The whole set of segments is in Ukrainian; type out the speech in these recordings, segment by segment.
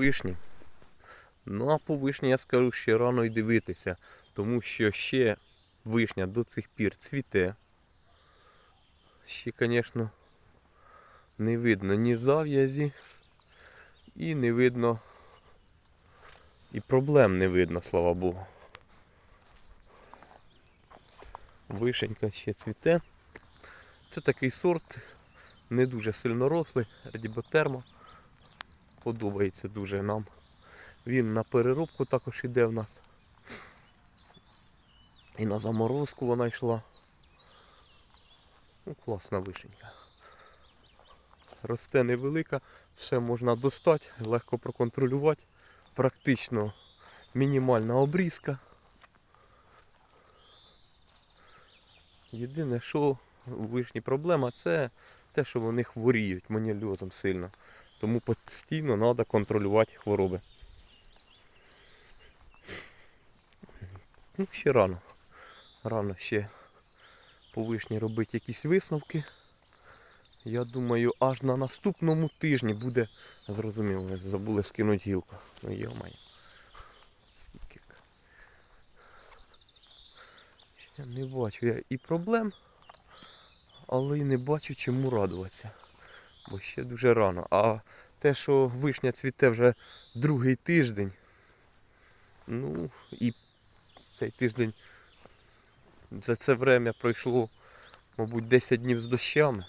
вишні. Ну а по вишні я скажу, ще рано й дивитися, тому що ще вишня до цих пір цвіте. Ще, звісно, не видно ні зав'язі, і не видно, і проблем не видно, слава Богу. Вишенька ще цвіте. Це такий сорт, не дуже сильно рослий, радіботермо. Подобається дуже нам. Він на переробку також іде в нас. І на заморозку вона йшла. Ну, класна вишенька. Росте невелика, все можна достати, легко проконтролювати. Практично мінімальна обрізка. Єдине, що вишні проблема, це те, що вони хворіють маніліозом сильно. Тому постійно треба контролювати хвороби. Ну, ще рано. Рано ще по вишні робити якісь висновки. Я думаю, аж на наступному тижні буде зрозуміло, забули скинути гілку. Ну йомай. Скільки. Ще не бачу я і проблем, але й не бачу чому радуватися. Бо ще дуже рано. А те, що вишня цвіте вже другий тиждень, ну і цей тиждень за це время пройшло, мабуть, 10 днів з дощами,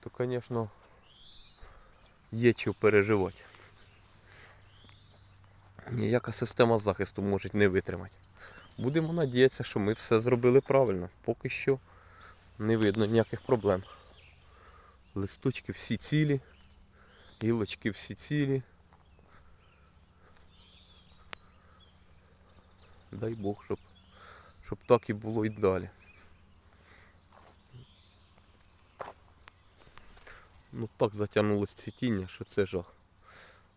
то, звісно, є чого переживати. Ніяка система захисту може не витримати. Будемо надіятися, що ми все зробили правильно. Поки що не видно ніяких проблем. Листочки всі цілі, гілочки всі цілі. Дай Бог, щоб, щоб так і було і далі. Ну так затягнулось цвітіння, що це жах.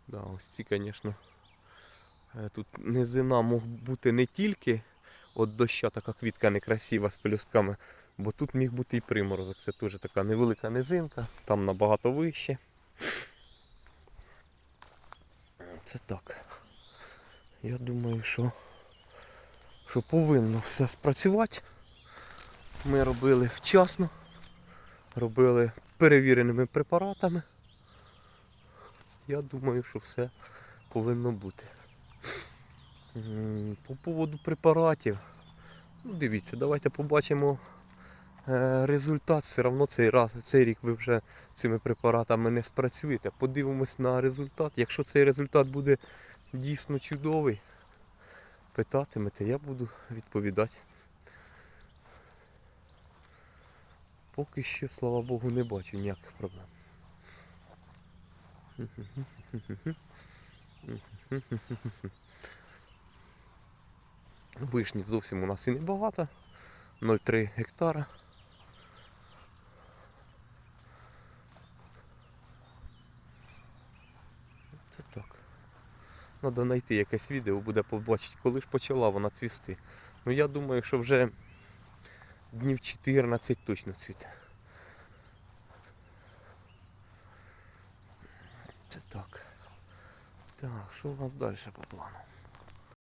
Да, ось ці, звісно, е, тут низина мог бути не тільки от доща така квітка некрасива з пелюстками, бо тут міг бути і приморозок. Це теж така невелика низинка, там набагато вище. Це так. Я думаю, що, що повинно все спрацювати. Ми робили вчасно, робили перевіреними препаратами. Я думаю, що все повинно бути. По поводу препаратів. Ну, дивіться, давайте побачимо е, результат. Все одно цей раз, цей рік ви вже цими препаратами не спрацюєте. Подивимось на результат. Якщо цей результат буде дійсно чудовий, питатимете, я буду відповідати. Поки що, слава Богу, не бачу ніяких проблем. Вишні зовсім у нас і небагато. 0,3 гектара. Це так. Треба знайти якесь відео, буде побачити, коли ж почала вона цвісти. Ну я думаю, що вже днів 14 точно цвіте. Це так. Так, що у нас далі по плану?